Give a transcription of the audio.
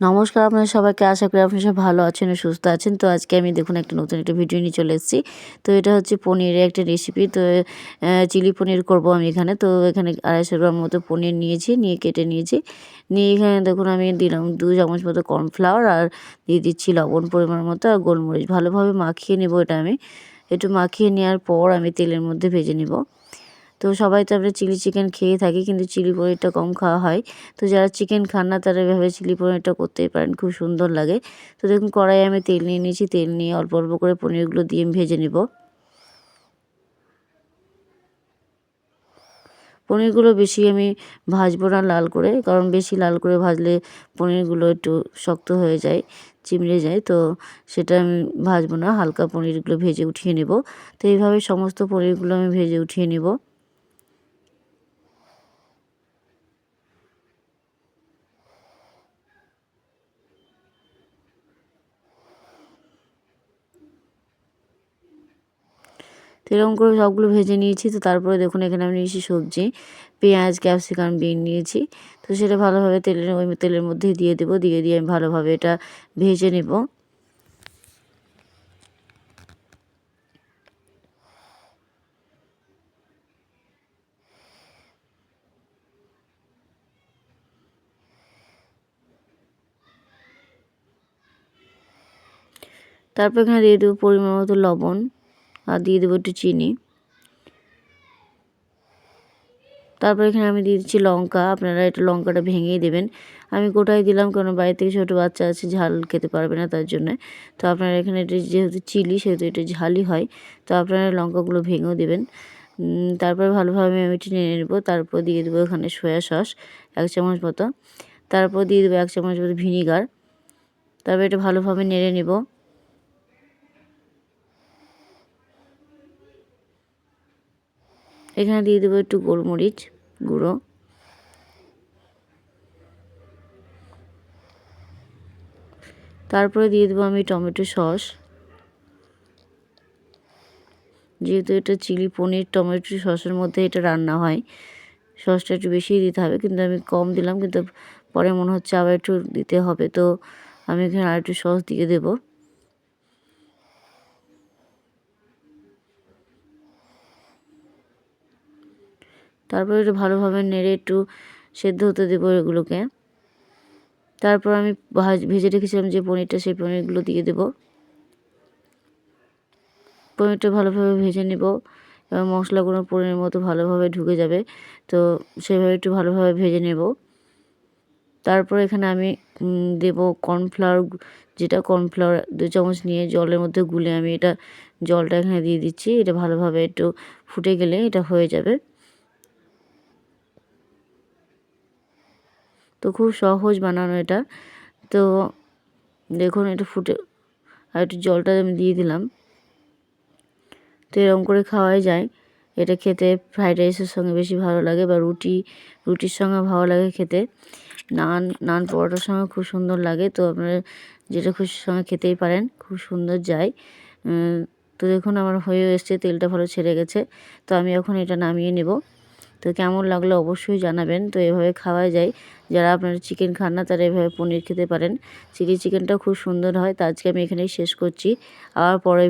নমস্কার আপনাদের সবাইকে, আশা করি আপনি সব ভালো আছেন সুস্থ আছেন। তো আজকে আমি দেখুন একটা নতুন একটা ভিডিও নিয়ে চলে এসেছি। তো এটা হচ্ছে পনিরের একটা রেসিপি তো চিলি পনির করব আমি এখানে। তো এখানে আড়াইশো গ্রাম মতো পনির নিয়েছি, নিয়ে কেটে নিয়েছি। নিয়ে এখানে দেখুন আমি দিলাম দু চামচ মতো কর্নফ্লাওয়ার আর দিয়ে দিচ্ছি লবণ পরিমাণ মতো আর গোলমরিচ। ভালোভাবে মাখিয়ে নেব এটা আমি। একটু মাখিয়ে নেওয়ার পর আমি তেলের মধ্যে ভেজে নেব। তো সবাই তো আমরা চিলি চিকেন খেয়ে থাকি, কিন্তু চিলি পনিরটা কম খাওয়া হয়। তো যারা চিকেন খান না, তারা এভাবে চিলি পনিরটা করতেই পারেন, খুব সুন্দর লাগে। তো দেখুন, কড়াইয়ে আমি তেল নিয়ে নিয়েছি, তেল নিয়ে অল্প অল্প করে পনিরগুলো দিয়ে ভেজে নেব। পনিরগুলো বেশি আমি ভাজবো না লাল করে, কারণ বেশি লাল করে ভাজলে পনিরগুলো একটু শক্ত হয়ে যায়, চিমড়ে যায়, তো সেটা আমি ভাজবো না, হালকা পনিরগুলো ভেজে উঠিয়ে নেব। তো এইভাবে সমস্ত পনিরগুলো আমি ভেজে উঠিয়ে নেব। তো এরকম করে সবগুলো ভেজে নিয়েছি। তো তারপরে দেখুন, এখানে আমি নিয়েছি সবজি, পেঁয়াজ, ক্যাপসিকাম, বিন নিয়েছি। তো সেটা ভালোভাবে তেলের ওই তেলের মধ্যে দিয়ে দেবো, দিয়ে দিয়ে আমি ভালোভাবে এটা ভেজে নেব। তারপর এখানে দিয়ে দেবো পরিমাণ মতো লবণ। আর দিয়ে দেবো একটু চিনি। তারপর এখানে আমি দিয়ে দিচ্ছি লঙ্কা। আপনারা একটু লঙ্কাটা ভেঙেই দেবেন। আমি গোটাই দিলাম, কারণ বাড়ি থেকে ছোটো বাচ্চা আছে, ঝাল খেতে পারবে না তার জন্য। তো আপনারা এখানে এটা যেহেতু চিলি, সেহেতু এটা ঝালই হয়। তো আপনারা লঙ্কাগুলো ভেঙেও দেবেন। তারপর ভালোভাবে আমি এটি নিয়ে নেব। তারপর দিয়ে দেবো এখানে সয়া সস, এক চামচ মতো। তারপর দিয়ে দেবো এক চামচ মতো ভিনিগার। তারপর এটা ভালোভাবে নেড়ে নেব। এখানে দিয়ে দেবো একটু গোলমরিচ গুঁড়ো। তারপরে দিয়ে দেবো আমি টমেটো সস। যেহেতু এটা চিলি পনির, টমেটো সসের মধ্যে এটা রান্না হয়। সসটা একটু বেশি দিতে হবে, কিন্তু আমি কম দিলাম, কিন্তু পরে মনে হচ্ছে আবার একটু দিতে হবে। তো আমি এখানে আর একটু সস দিয়ে দেবো। তারপর একটু ভালোভাবে নেড়ে একটু সেদ্ধ হতে দেবো এগুলোকে। তারপর আমি ভাজ রেখেছিলাম যে পনিরটা, সেই পনিরগুলো দিয়ে দেবো। পনিরটা ভালোভাবে ভেজে নেব এবং মশলাগুলো পনিরের মতো ভালোভাবে ঢুকে যাবে। তো সেভাবে একটু ভালোভাবে ভেজে নেব। তারপর এখানে আমি দেব কর্নফ্লাওয়ার যেটা কর্নফ্লাওয়ার দু চামচ নিয়ে জলের মধ্যে গুলে আমি এটা জলটা এখানে দিয়ে দিচ্ছি। এটা ভালোভাবে একটু ফুটে গেলে এটা হয়ে যাবে। তো খুব সহজ বানানো এটা। তো দেখুন এটা ফুটে, আর একটু জলটা আমি দিয়ে দিলাম। তো এরকম করে খাওয়াই যায়। এটা খেতে ফ্রাইড রাইসের সঙ্গে বেশি ভালো লাগে বা রুটি, রুটির সঙ্গে ভালো লাগে খেতে। নান নান পরোটার সঙ্গে খুব সুন্দর লাগে। তো আপনারা যেটা খুশির সঙ্গে খেতেই পারেন, খুব সুন্দর যায়। তো দেখুন আমার হয়ে এসছে, তেলটা ভালো ছেড়ে গেছে। তো আমি এখন এটা নামিয়ে নেব। তো কেমন লাগল অবশ্যই জানাবেন। তো এভাবে খাওয়া যায়। যারা আপনারা চিকেন খান না, তারা এভাবে পনির খেতে পারেন। চিলি চিকেনটা খুব সুন্দর হয়। তো আজকে আমি এখানেই শেষ করছি। আবার পরে